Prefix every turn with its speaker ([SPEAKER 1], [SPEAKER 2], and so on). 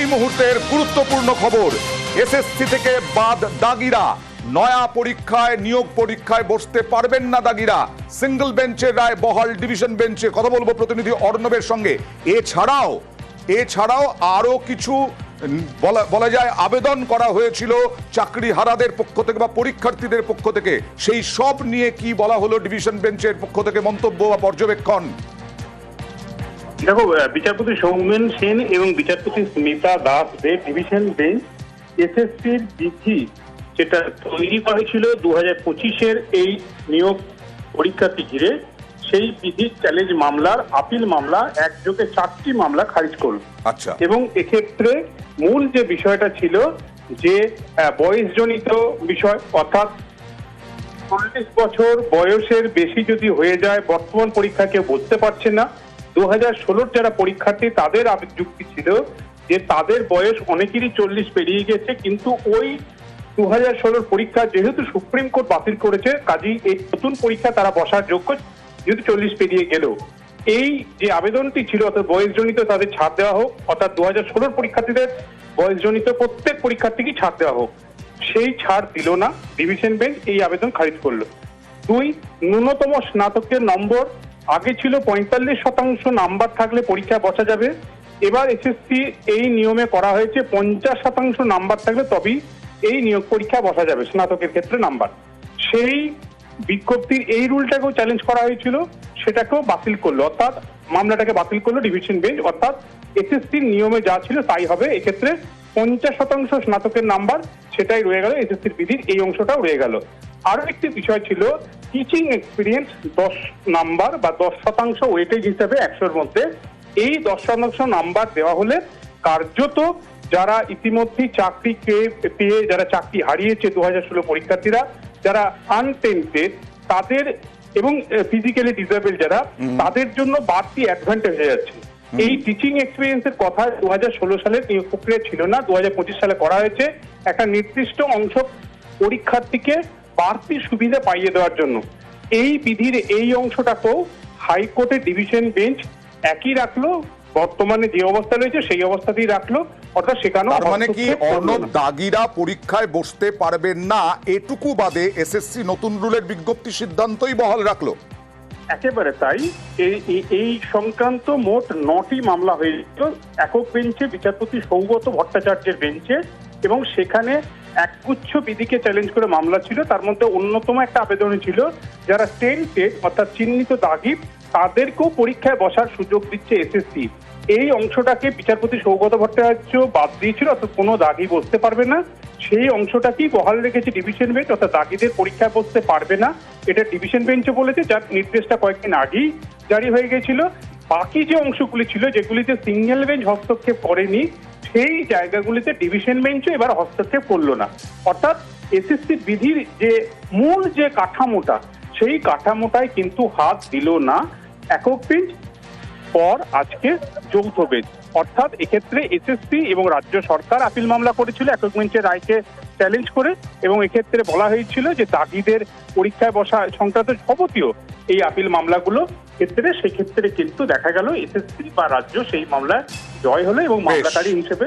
[SPEAKER 1] এই মুহূর্তের গুরুত্বপূর্ণ খবর এসএসসি থেকে বাদ দাগিরা। নয়া পরীক্ষায়, নিয়োগ পরীক্ষায় বসতে পারবেন না দাগিরা। সিঙ্গল বেঞ্চের রায় বহাল ডিভিশন বেঞ্চে, কথা বলব প্রতিনিধি অর্ণবের সঙ্গে। এছাড়াও এছাড়াও আরও কিছু বলা বলা যায় আবেদন করা হয়েছিল চাকরি হারাদের পক্ষ থেকে বা পরীক্ষার্থীদের পক্ষ থেকে। সেই সব নিয়ে কি বলা হলো ডিভিশন বেঞ্চের পক্ষ থেকে মন্তব্য বা পর্যবেক্ষণ?
[SPEAKER 2] দেখো বিচারপতি সৌমেন সেন এবং বিচারপতি স্মিতা দাসদের ডিভিশন বেঞ্চ এসএসসির বিধি যেটা তৈরি করেছিল দু হাজার পঁচিশের এই নিয়োগ পরীক্ষাটি ঘিরে সেই বিধির চ্যালেঞ্জ মামলার আপিল মামলা একযোগে চারটি মামলা খারিজ করল।
[SPEAKER 1] আচ্ছা।
[SPEAKER 2] এবং এক্ষেত্রে মূল যে বিষয়টা ছিল যে বয়সজনিত বিষয় অর্থাৎ চল্লিশ বছর বয়সের বেশি যদি হয়ে যায় বর্তমান পরীক্ষা কেউ বুঝতে পারছে না। দু হাজার ষোলোর যারা পরীক্ষার্থী, তাদের যুক্তি ছিল যে তাদের বয়স অনেকেরই চল্লিশ পেরিয়ে গেছে, কিন্তু ওই দু হাজার ষোলোর পরীক্ষা যেহেতু সুপ্রিম কোর্ট বাতিল করেছে, কাজেই এই নতুন পরীক্ষা তারা বসার যোগ্য, যেহেতু চল্লিশ পেরিয়ে গেল। এই যে আবেদনটি ছিল, অর্থাৎ বয়সজনিত তাদের ছাড় দেওয়া হোক, অর্থাৎ দু হাজার ষোলোর পরীক্ষার্থীদের বয়সজনিত প্রত্যেক পরীক্ষার্থীকেই ছাড় দেওয়া হোক, সেই ছাড় দিল না, ডিভিশন বেঞ্চ এই আবেদন খারিজ করল। দুই, ন্যূনতম স্নাতকের নম্বর আগে ছিল পঁয়তাল্লিশ শতাংশ নাম্বার থাকলে পরীক্ষায় বসা যাবে। এবার এসএসসি এই নিয়মে করা হয়েছে, পঞ্চাশ শতাংশ নাম্বার থাকলে তবেই এই নিয়োগ পরীক্ষা বসা যাবে, স্নাতকের ক্ষেত্রে নাম্বার। সেই বিজ্ঞপ্তির এই রুলটাকেও চ্যালেঞ্জ করা হয়েছিল, সেটাকেও বাতিল করল। অর্থাৎ মামলাটাকে বাতিল করল ডিভিশন বেঞ্চ অর্থাৎ এসএসসির নিয়মে যা ছিল তাই হবে। এক্ষেত্রে পঞ্চাশ শতাংশ স্নাতকের নাম্বার, সেটাই রয়ে গেল এসএসসির বিধির এই অংশটাও রয়ে গেল। আরও একটি বিষয় ছিল টিচিং এক্সপিরিয়েন্স দশ নাম্বার বা দশ শতাংশ ওয়েটেজ হিসেবে একশোর মধ্যে। এই দশ শতাংশ নাম্বার দেওয়া হলে কার্যত যারা ইতিমধ্যেই চাকরি পেয়ে- পেয়ে যারা চাকরি হারিয়েছে দু হাজার ষোলো পরীক্ষার্থীরা যারা আনটেন্টেড তাদের এবং ফিজিক্যালি ডিসেবল যারা তাদের জন্য বাড়তি অ্যাডভান্টেজ হয়ে যাচ্ছে। এই টিচিং এক্সপিরিয়েন্সের কথা দু হাজার ষোলো সালের নিয়োগ প্রক্রিয়া ছিল না দু হাজার পঁচিশ সালে করা হয়েছে। একটা নির্দিষ্ট অংশ পরীক্ষার্থীকে বাড়তি সুবিধা পাইয়ে দেওয়ার জন্য। এই বিধির এই অংশটাকেও হাইকোর্টের ডিভিশন বেঞ্চ একই রাখল বর্তমানে যে অবস্থা রয়েছে সেই অবস্থাতেই রাখল অর্থাৎ সেখানেও
[SPEAKER 1] তার মানে কি অর্ণব দাগিরা পরীক্ষায় বসতে পারবেন না এটুকু বাদে এসএসসি নতুন রুলের বিজ্ঞপ্তি সিদ্ধান্তই বহাল রাখল।
[SPEAKER 2] একেবারে তাই এই- এই সংক্রান্ত মোট নটি মামলা হয়েছিল একক বেঞ্চে বিচারপতি সৌগত ভট্টাচার্যের বেঞ্চে এবং সেখানে একগুচ্ছ বিধিকে চ্যালেঞ্জ করে মামলা ছিল। তার মধ্যে অন্যতম একটা আবেদন ছিল, যারা টেন্টেড অর্থাৎ চিহ্নিত দাগি, তাদেরকেও পরীক্ষায় বসার সুযোগ দিচ্ছে এসএসসি এই অংশটাকে বিচারপতি সৌগত ভট্টাচার্য বাদ দিয়েছিল, অর্থাৎ কোনো দাগি বসতে পারবে না। সেই অংশটাকেই বহাল রেখেছে ডিভিশন বেঞ্চ অর্থাৎ দাগিদের পরীক্ষায় বসতে পারবে না। এটা ডিভিশন বেঞ্চে বলেছে, যার নির্দেশটা কয়েকদিন আগেই জারি হয়ে গেছিল। বাকি যে অংশগুলি ছিল, যেগুলিতে সিঙ্গেল বেঞ্চ হস্তক্ষেপ করেনি সেই জায়গাগুলিতে ডিভিশন বেঞ্চও এবার হস্তক্ষেপ করল না। অর্থাৎ এসএসসি বিধির যে মূল যে কাঠামোটা, সেই কাঠামোটায় কিন্তু হাত দিল না। একক বেঞ্চ পর আজকে যৌথ বেঞ্চ অর্থাৎ এক্ষেত্রে এসএসসি এবং রাজ্য সরকার আপিল মামলা করেছিল একক বেঞ্চের রায়কে চ্যালেঞ্জ করে এবং এক্ষেত্রে বলা হয়েছিল যে দাগিদের পরীক্ষায় বসা সংক্রান্ত যাবতীয় এই আপিল মামলাগুলো ক্ষেত্রে সেক্ষেত্রে কিন্তু দেখা গেল এসএসসি বা রাজ্য সেই মামলায় জয় হলো এবং মামলাকারী হিসেবে